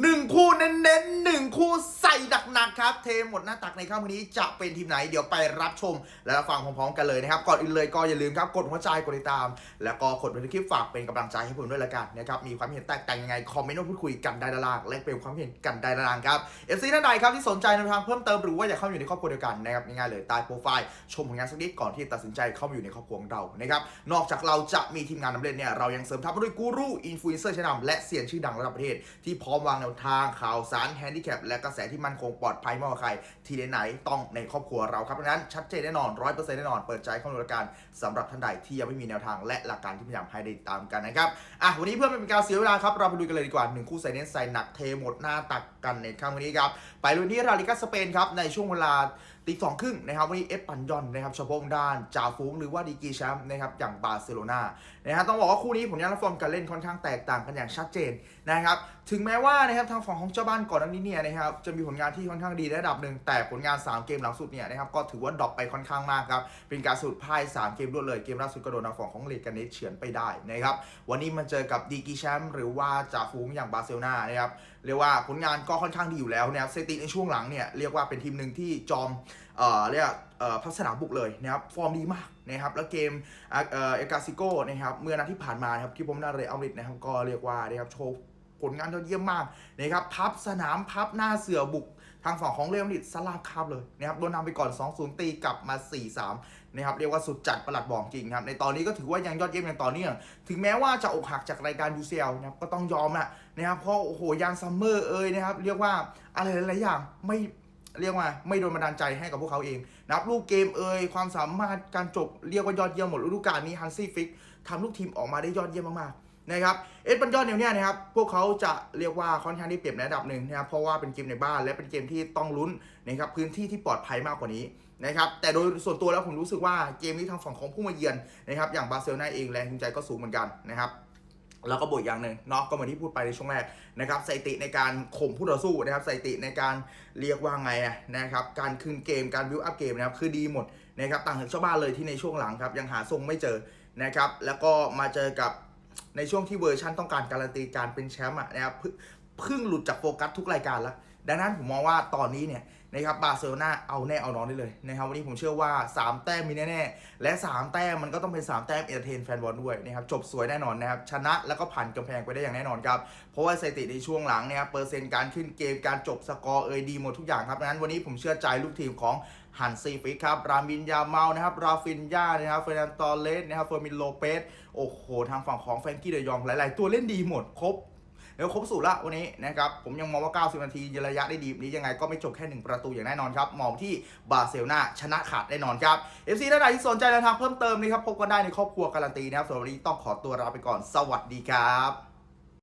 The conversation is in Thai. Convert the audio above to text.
หนึ่งคู่เน้นๆหนึ่งคู่ ส่หนักๆครับ เทหมดหน้าตักในค่ำวันนี้จะเป็นทีมไหนเดี๋ยวไปรับชม และฟังพร้อมๆกันเลยนะครับ ก่อนอื่นเลยก็อย่าลืมครับกดหัวใจกดติดตาม แล้วก็กดบันทึกคลิปฝากเป็นกำลังใจให้ผมด้วยละกันนะครับมีความเห็นแตกต่างยังไงคอมเมนต์มพูดคุยกันได้ด้านล่างและเป็นความเห็นกันได้ด้านล่างครับเอฟซีท่านใดครับที่สนใจในทางเพิ่มเติมหรือว่าอยากเข้าอยู่ในครอบครัวเดียวกันนะครับง่ายๆเลยใต้โปรไฟล์ชมผลงานสักนิดก่อนที่ตัดสินใจเข้ามาอยู่ในครอบครัวของเรานะครับนอกจากเราจะมีทีมงานนำเล่นเนี่ยเรายังเสริมทัพด้วยกูรูอินฟลูเอนเซอร์ชั้นนำและเซียนชื่อดังระดับประเทศที่พร้อมวางแนวทางข่าวสารแฮนดิแคปและกระแสที่มั่นคงปลอดภัยไม่ว่าใคร ที่ไหนๆต้องในครอบครัวเราครับเพราะฉะนั้นชัดเจนแน่นอนร้อยเปอร์เซ็นต์แน่นอนเปิดใจเข้าดูรายการสำหรับท่านใดที่ยังไม่มีแนวทางและหลักการที่พยายามให้ได้ตามกันนะครับอะวันนี้เพื่อไม่เป็นการเสียเวลาครับเราไปดูกันเลยดีกว่าหนึ่งคู่ใส่เน้นใส่หนักเทหมดหน้าตักกันในครั้งวันนี้ครับไปลุยที่ราลิกาสเปนครับในช่วงเวลา ตีสองครึ่งนะครับวันนี้เอสปันยอนนะครับเฉพาะด้านจ่าฟูงหรือว่าดีกีแชมป์นะครับอย่างบาร์เซโลนานะฮะต้องบอกว่าคู่นี้ผลงานและฟอร์มการเล่นค่อนข้างแตกต่างกันอย่างชัดเจนนะครับถึงแม้ว่านะครับทางฝั่งของเจ้าบ้านก่อนหน้านี้เนี่ยนะครับจะมีผลงานที่ค่อนข้างดีระดับหนึ่งแต่ผลงาน 3 เกมหลังสุดเนี่ยนะครับก็ถือว่าดรอปไปค่อนข้างมากครับเป็นการสูญพ่าย 3 เกมรวดเลยเกมล่าสุดก็โดนทางฝั่งของเลกันเนสเฉือนไปได้นะครับวันนี้มันเจอกับดีกีแชมป์หรือว่าจ่าฝูงอย่างบาร์เซโลนานะครับเรียกว่าผลงานก็ค่อนข้างดีอยู่แล้วนะครับสถิติในช่วงหลังเนี่ยเรียกว่าเป็นทีมหนึ่งที่จอมเอ่อเรียกพัฒนาบุกเลยนะครับฟอร์มดีมากนะครับแล้วเกมเอกาซิโก้นะครับเมื่อนัดที่ผ่านมานะครับที่ผมนาเรอัลริดนะครับก็เรียกว่านะครับโชว์ผลงานยอดเยี่ยมมากนะครับพับสนามพับหน้าเสือบุก ทางฝั่งของเรอัลมาดริดสลาบคาบเลยนะครับโดนนำไปก่อน 2-0 ตีกลับมา 4-3 นะครับเรียกว่าสุดจัดประหลัดบอกจริงครับในตอนนี้ก็ถือว่ายังยอดเยี่ยมอย่างต่อเนื่องถึงแม้ว่าจะอกหักจากรายการ UCL นะครับก็ต้องยอมนะนะครับเพราะโอ้โหยางซัมเมอร์เอ่ยนะครับเรียกว่าอะไรหลายๆอย่างไม่เรียกว่าไม่โดนบันดาลใจให้กับพวกเขาเองนะครับลูกเกมเอ่ยความสามารถการจบเรียกว่ายอดเยี่ยมหมดฤดูกาลนี้ฮันซี่ฟิกทำลูกทีมออกมาได้ยอดเยี่ยมมากๆ นะครับเอ็ดบันยอนเนี่ยเนี่ยนะครับพวกเขาจะเรียกว่าค่อนข้างที่เปรียบในระดับหนึ่งนะครับเพราะว่าเป็นเกมในบ้านและเป็นเกมที่ต้องลุ้นนะครับพื้นที่ที่ปลอดภัยมากกว่านี้นะครับแต่โดยส่วนตัวแล้วผมรู้สึกว่าเกมนี้ทางฝั่งของผู้มาเยือนนะครับอย่างบาร์เซโลนาเองแรงจูงใจก็สูงเหมือนกันนะครับแล้วก็บวกอย่างหนึ่งเนาะก็เหมือนที่พูดไปในช่วงแรกนะครับสถิติในการข่มผู้ต่อสู้นะครับสถิติในการเรียกว่าไงอะนะครับการคืนเกมการบิวอัพเกมนะครับคือดีหมดนะครับต่างจากชาวบ้านเลยที่ในช่วงหลังครับยังหาทรงไม่เจอนะครับแล้วก็มาเจอกับ ในช่วงที่เวอร์ชันต้องการการันตีการเป็นแชมป์อะนะครับ เพิ่งหลุดจากโฟกัสทุกรายการแล้ว ดังนั้นผมมองว่าตอนนี้เนี่ยนะครับบาร์เซโลนาเอาแน่เอานอนได้เลยนะครับวันนี้ผมเชื่อว่า 3 แต้มมีแน่ๆและ 3 แต้มมันก็ต้องเป็น 3 แต้มเอเตอร์เทนแฟนบอลด้วยนะครับจบสวยแน่นอนนะครับชนะแล้วก็ผ่านกำแพงไปได้อย่างแน่นอนครับ เพราะว่าสถิติในช่วงหลังเนี่ยเปอร์เซ็นต์การขึ้นเกมการจบสกอร์เอยดีหมดทุกอย่างครับดังนั้นวันนี้ผมเชื่อใจลูกทีมของฮันซีฟิกครับ รามินยาเมานะครับ ราฟินยานะครับเฟรนันตอเลสนะครับเฟอร์มินโลเปสโอ้โห ทางฝั่งของแฟรงกี้เดยองหลาย ๆ ตัวเล่นดีหมดครบ แล้วครบสูตรละวันนี้นะครับผมยังมองว่า 90 นาทียืนระยะได้ดีนี้ยังไงก็ไม่จบแค่ 1 ประตูอย่างแน่นอนครับ มองที่บาร์เซโลนาชนะขาดแน่นอนครับ FC ท่านใดที่สนใจในทางเพิ่มเติมนะครับพบกันได้ในครอบครัวการันตีนะครับสำหรับวันนี้ต้องขอตัวลาไปก่อนสวัสดีครับ